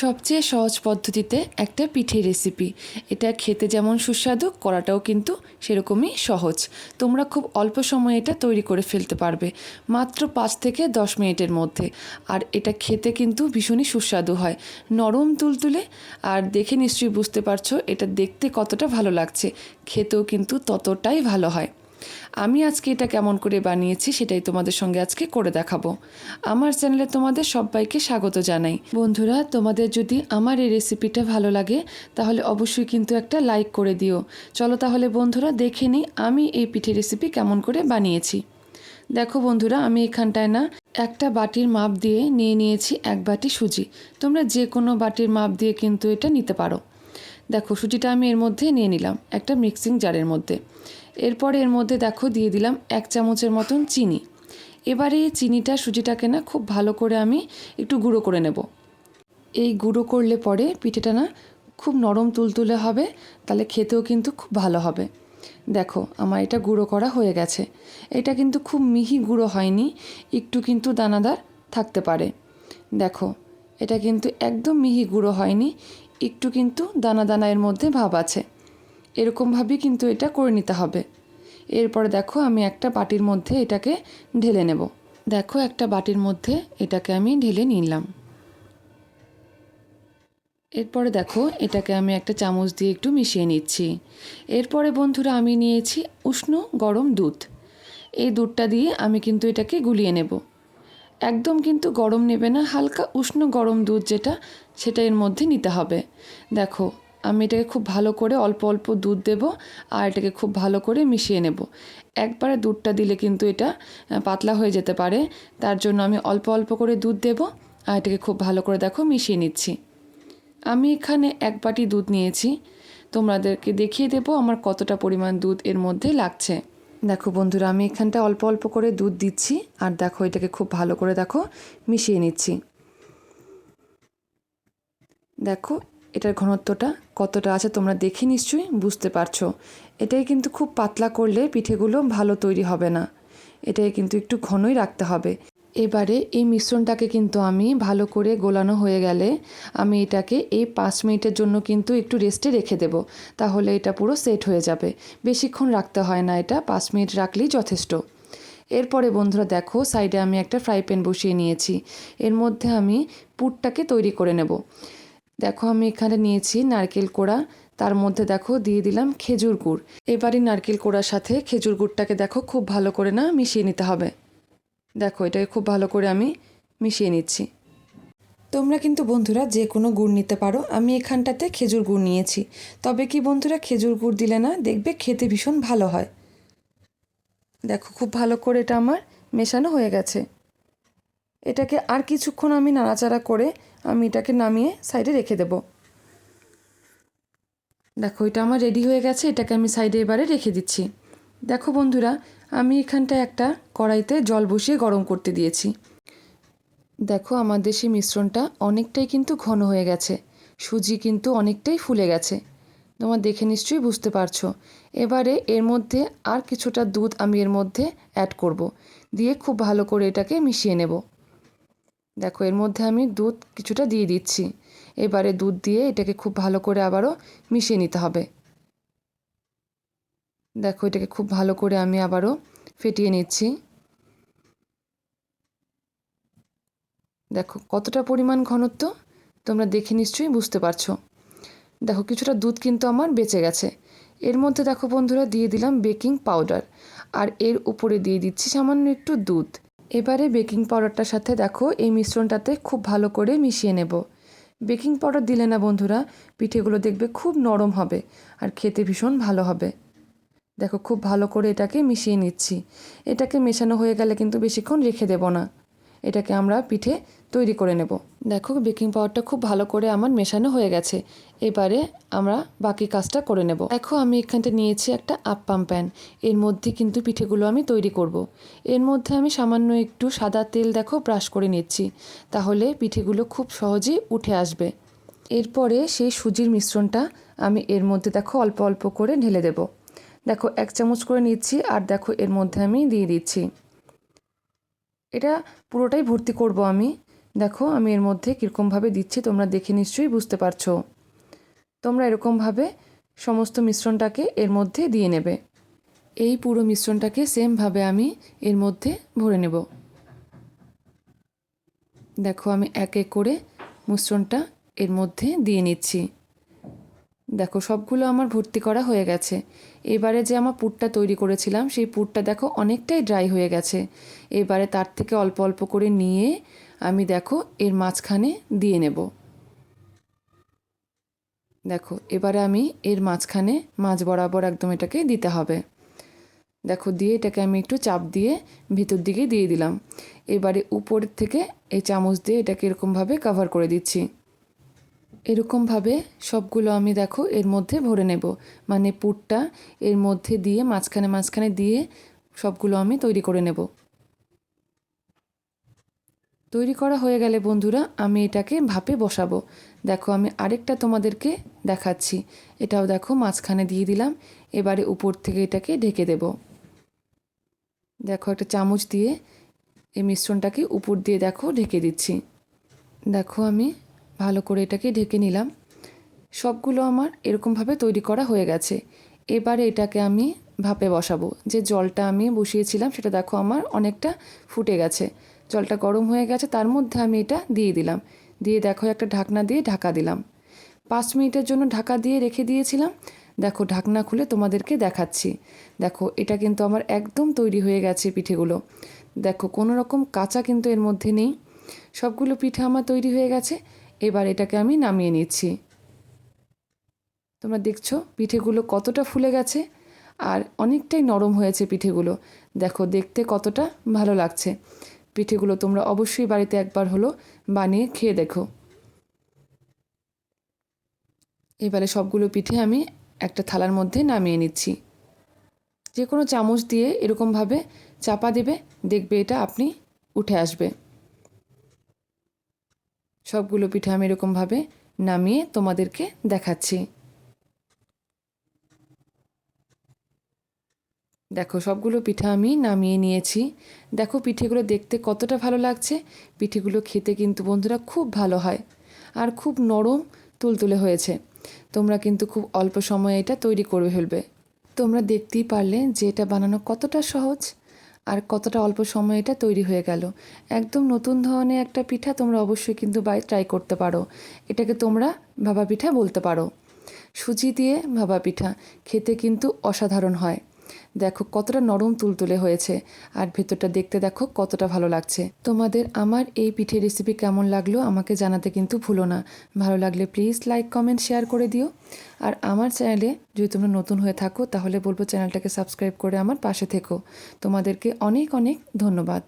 সবচেয়ে সহজ পদ্ধতিতে একটা পিঠে রেসিপি এটা খেতে যেমন সুস্বাদু, করাটাও কিন্তু সেরকমই সহজ। তোমরা খুব অল্প সময়ে এটা তৈরি করে ফেলতে পারবে, মাত্র পাঁচ থেকে দশ মিনিটের মধ্যে। আর এটা খেতে কিন্তু ভীষণই সুস্বাদু হয়। নরম তুলতুলে, আর দেখে নিশ্চয়ই বুঝতে পারছ, এটা দেখতে কতটা ভালো লাগছে। খেতেও কিন্তু ততটাই ভালো হয়। আমি আজকে এটা কেমন করে বানিয়েছি সেটাই তোমাদের সঙ্গে আজকে করে দেখাবো। আমার চ্যানেলে তোমাদের সবাইকে স্বাগত জানাই। বন্ধুরা, তোমাদের যদি আমার এই রেসিপিটা ভালো লাগে, তাহলে অবশ্যই কিন্তু একটা লাইক করে দিও। চলো তাহলে বন্ধুরা, দেখে নিই আমি এই পিঠে রেসিপি কেমন করে বানিয়েছি। দেখো বন্ধুরা, আমি এখানটায় না একটা বাটির মাপ দিয়ে নিয়ে নিয়েছি এক বাটি সুজি। তোমরা যে কোনো বাটির মাপ দিয়ে কিন্তু এটা নিতে পারো। দেখো, সুজিটা আমি এর মধ্যে নিয়ে নিলাম একটা মিক্সিং জারের মধ্যে। এরপরে এর মধ্যে দেখো দিয়ে দিলাম এক চামচের মতন চিনি। এবারে এই চিনিটা, সুজিটাকে না খুব ভালো করে আমি একটু গুঁড়ো করে নেব। এই গুঁড়ো করলে পরে পিঠেটা না খুব নরম তুলতুলে হবে, তাহলে খেতেও কিন্তু খুব ভালো হবে। দেখো, আমার এটা গুঁড়ো করা হয়ে গেছে। এটা কিন্তু খুব মিহি গুঁড়ো হয়নি, একটু কিন্তু দানাদার থাকতে পারে। দেখো, এটা কিন্তু একদম মিহি গুঁড়ো হয়নি, একটু কিন্তু দানা দানা এর মধ্যে ভাব আছে। এরকমভাবেই কিন্তু এটা করে নিতে হবে। এরপরে দেখো আমি একটা বাটির মধ্যে এটাকে ঢেলে নেব। দেখো একটা বাটির মধ্যে এটাকে আমি ঢেলে নিলাম। এরপরে দেখো এটাকে আমি একটা চামচ দিয়ে একটু মিশিয়ে নিচ্ছি। এরপরে বন্ধুরা আমি নিয়েছি উষ্ণ গরম দুধ। এই দুধটা দিয়ে আমি কিন্তু এটাকে গুলিয়ে নেব। একদম কিন্তু গরম নেবে না, হালকা উষ্ণ গরম দুধ যেটা, সেটা এর মধ্যে নিতে হবে। দেখো আমি এটাকে খুব ভালো করে অল্প অল্প দুধ দেব আর এটাকে খুব ভালো করে মিশিয়ে নেব। একবারে দুধটা দিলে কিন্তু এটা পাতলা হয়ে যেতে পারে। তার জন্য আমি অল্প অল্প করে দুধ দেব আর এটাকে খুব ভালো করে দেখো মিশিয়ে নিচ্ছি। আমি এখানে এক বাটি দুধ নিয়েছি। তোমাদেরকে দেখিয়ে দেবো আমার কতটা পরিমাণ দুধ এর মধ্যে লাগছে। দেখো বন্ধুরা, আমি এখানটা অল্প অল্প করে দুধ দিচ্ছি আর দেখো এটাকে খুব ভালো করে দেখো মিশিয়ে নিচ্ছি। দেখো এটার ঘনত্বটা কতটা আছে তোমরা দেখে নিশ্চয়ই বুঝতে পারছ। এটাই কিন্তু খুব পাতলা করলে পিঠেগুলো ভালো তৈরি হবে না। এটাই কিন্তু একটু ঘনই রাখতে হবে। এবারে এই মিশ্রণটাকে কিন্তু আমি ভালো করে গোলানো হয়ে গেলে আমি এটাকে এই পাঁচ মিনিটের জন্য কিন্তু একটু রেস্টে রেখে দেব। তাহলে এটা পুরো সেট হয়ে যাবে। বেশিক্ষণ রাখতে হয় না এটা, পাঁচ মিনিট রাখলেই যথেষ্ট। এরপরে বন্ধুরা দেখো সাইডে আমি একটা ফ্রাই প্যান বসিয়ে নিয়েছি। এর মধ্যে আমি পুরটাকে তৈরি করে নেব। দেখো, আমি এখানে নিয়েছি নারকেল কোড়া। তার মধ্যে দেখো, দিয়ে দিলাম খেজুর গুড়। এবারই নারকেল কোড়ার সাথে খেজুর গুড়টাকে দেখো, খুব ভালো করে না মিশিয়ে নিতে হবে। দেখো, এটাকে খুব ভালো করে আমি মিশিয়ে নিচ্ছি। তোমরা কিন্তু বন্ধুরা যে কোনো গুড় নিতে পারো। আমি এখানটাতে খেজুর গুড় নিয়েছি। তবে কি বন্ধুরা, খেজুর গুড় দিলে না দেখবে খেতে ভীষণ ভালো হয়। দেখো, খুব ভালো করে এটা আমার মেশানো হয়ে গেছে। এটাকে আর কিছুক্ষণ আমি নাড়াচাড়া করে আমি এটাকে নামিয়ে সাইডে রেখে দেব। দেখো, এটা আমার রেডি হয়ে গেছে, এটাকে আমি সাইডে এবারে রেখে দিচ্ছি। দেখো বন্ধুরা, আমি এখানটায় একটা কড়াইতে জল বসিয়ে গরম করতে দিয়েছি। দেখো আমার দেশি মিশ্রণটা অনেকটাই কিন্তু ঘন হয়ে গেছে, সুজি কিন্তু অনেকটাই ফুলে গেছে। তোমার দেখে নিশ্চয়ই বুঝতে পারছ। এবারে এর মধ্যে আর কিছুটা দুধ আমি এর মধ্যে অ্যাড করব। দিয়ে খুব ভালো করে এটাকে মিশিয়ে নেব। দেখো, এর মধ্যে আমি দুধ কিছুটা দিয়ে দিচ্ছি। এবারে দুধ দিয়ে এটাকে খুব ভালো করে আবারও মিশিয়ে নিতে হবে। দেখো, এটাকে খুব ভালো করে আমি আবারও ফেটিয়ে নিচ্ছি। দেখো, কতটা পরিমাণ ঘনত্ব তোমরা দেখে নিশ্চয়ই বুঝতে পারছ। দেখো, কিছুটা দুধ কিন্তু আমার বেঁচে গেছে। এর মধ্যে দেখো বন্ধুরা, দিয়ে দিলাম বেকিং পাউডার। আর এর উপরে দিয়ে দিচ্ছি সামান্য একটু দুধ। এবারে বেকিং পাউডারটার সাথে দেখো এই মিশ্রণটাতে খুব ভালো করে মিশিয়ে নেব। বেকিং পাউডার দিলে না বন্ধুরা, পিঠেগুলো দেখবে খুব নরম হবে আর খেতে ভীষণ ভালো হবে। দেখো খুব ভালো করে এটাকে মিশিয়ে নিচ্ছি। এটাকে মেশানো হয়ে গেলে কিন্তু বেশিক্ষণ রেখে দেব না। এটাকে আমরা পিঠে তৈরি করে নেব। দেখো বেকিং পাউডারটা খুব ভালো করে আমার মেশানো হয়ে গেছে। এবারে আমরা বাকি কাজটা করে নেব। দেখো, আমি এখানটা নিয়েছি একটা আপ্পাম প্যান এর মধ্যে কিন্তু পিঠেগুলো আমি তৈরি করব। এর মধ্যে আমি সামান্য একটু সাদা তেল, দেখো ব্রাশ করে নিচ্ছি। তাহলে পিঠেগুলো খুব সহজেই উঠে আসবে। এরপরে সেই সুজির মিশ্রণটা আমি এর মধ্যে, দেখো, অল্প অল্প করে ঢেলে দেবো। দেখো, এক চামচ করে নিচ্ছি আর দেখো, এর মধ্যে আমি দিয়ে দিচ্ছি। এটা পুরোটাই ভর্তি করব আমি। দেখো, আমি এর মধ্যে কীরকমভাবে দিচ্ছি, তোমরা দেখে নিশ্চয়ই বুঝতে পারছ। তোমরা এরকমভাবে সমস্ত মিশ্রণটাকে এর মধ্যে দিয়ে নেবে। এই পুরো মিশ্রণটাকে সেমভাবে আমি এর মধ্যে ভরে নেব। দেখো, আমি এক এক করে মিশ্রণটা এর মধ্যে দিয়ে নিচ্ছি। দেখো, সবগুলো আমার ভর্তি করা হয়ে গেছে। এবারে যে আমার পুরটা তৈরি করেছিলাম, সেই পুরটা দেখো অনেকটাই ড্রাই হয়ে গেছে। এবারে তার থেকে অল্প অল্প করে নিয়ে আমি দেখো এর মাঝখানে দিয়ে নেব। দেখো, এবারে আমি এর মাঝখানে মাঝ বরাবর একদম এটাকে দিতে হবে। দেখো, দিয়ে এটাকে আমি একটু চাপ দিয়ে ভিতর দিকে দিয়ে দিলাম। এবারে উপরের থেকে এই চামচ দিয়ে এটাকে এরকমভাবে কভার করে দিচ্ছি। এরকমভাবে সবগুলো আমি দেখো এর মধ্যে ভরে নেব। মানে পুরটা এর মধ্যে দিয়ে মাঝখানে মাঝখানে দিয়ে সবগুলো আমি তৈরি করে নেব। তৈরি করা হয়ে গেলে বন্ধুরা, আমি এটাকে ভাপে বসাবো। দেখো, আমি আরেকটা তোমাদেরকে দেখাচ্ছি। এটাও দেখো, মাঝখানে দিয়ে দিলাম। এবারে উপর থেকে এটাকে ঢেকে দেব। দেখো, একটা চামচ দিয়ে এই মিশ্রণটাকে উপর দিয়ে দেখো, ঢেকে দিচ্ছি। দেখো, আমি ভালো করে এটাকে ঢেকে নিলাম। সবগুলো আমার এরকমভাবে তৈরি করা হয়ে গেছে। এবারে এটাকে আমি ভাপে বসাবো। যে জলটা আমি বসিয়েছিলাম, সেটা দেখো, আমার অনেকটা ফুটে গেছে। জলটা গরম হয়ে গেছে, তার মধ্যে আমি এটা দিয়ে দিলাম। দিয়ে দেখো, একটা ঢাকনা দিয়ে ঢাকা দিলাম। পাঁচ মিনিটের জন্য ঢাকা দিয়ে রেখে দিয়েছিলাম। দেখো, ঢাকনা খুলে তোমাদেরকে দেখাচ্ছি। দেখো, এটা কিন্তু আমার একদম তৈরি হয়ে গেছে পিঠেগুলো। দেখো, কোনো রকম কাঁচা কিন্তু এর মধ্যে নেই। সবগুলো পিঠে আমার তৈরি হয়ে গেছে। এবার এটাকে আমি নামিয়ে নিচ্ছি। তোমরা দেখছ, পিঠেগুলো কতটা ফুলে গেছে আর অনেকটাই নরম হয়েছে পিঠেগুলো। দেখো, দেখতে কতটা ভালো লাগছে। পিঠেগুলো তোমরা অবশ্যই বাড়িতে একবার হলো বানিয়ে খেয়ে দেখো। এবারে সবগুলো পিঠে আমি একটা থালার মধ্যে নামিয়ে নিচ্ছি। যে কোনো চামচ দিয়ে এরকমভাবে চাপা দেবে, দেখবে এটা আপনি উঠে আসবে। সবগুলো পিঠে আমি এরকমভাবে নামিয়ে তোমাদেরকে দেখাচ্ছি। দেখো, সবগুলো পিঠা আমি নামিয়ে নিয়েছি। দেখো, পিঠেগুলো দেখতে কতটা ভালো লাগছে। পিঠেগুলো খেতে কিন্তু বন্ধুরা খুব ভালো হয় আর খুব নরম তুলতুলে হয়েছে। তোমরা কিন্তু খুব অল্প সময়ে এটা তৈরি করে ফেলবে। তোমরা দেখতেই পারলে যে এটা বানানো কতটা সহজ আর কতটা অল্প সময়ে এটা তৈরি হয়ে গেল। একদম নতুন ধরনের একটা পিঠা তোমরা অবশ্যই কিন্তু বাই ট্রাই করতে পারো। এটাকে তোমরা ভাবা পিঠা বলতে পারো। সুজি দিয়ে ভাবা পিঠা। খেতে কিন্তু অসাধারণ হয়। দেখো কতটা নরম তুলতুলে হয়েছে। আর ভেতরটা দেখতে দেখো কতটা ভালো লাগছে। তোমাদের আমার এই পিঠে রেসিপি কেমন লাগল আমাকে জানাতে কিন্তু ভুলো না। ভালো লাগলে প্লিজ লাইক কমেন্ট শেয়ার করে দিও। আর আমার চ্যানেলে যদি তোমরা নতুন হয়ে থাকো তাহলে বলব চ্যানেলটাকে সাবস্ক্রাইব করে আমার পাশে থেকো। তোমাদেরকে অনেক অনেক ধন্যবাদ।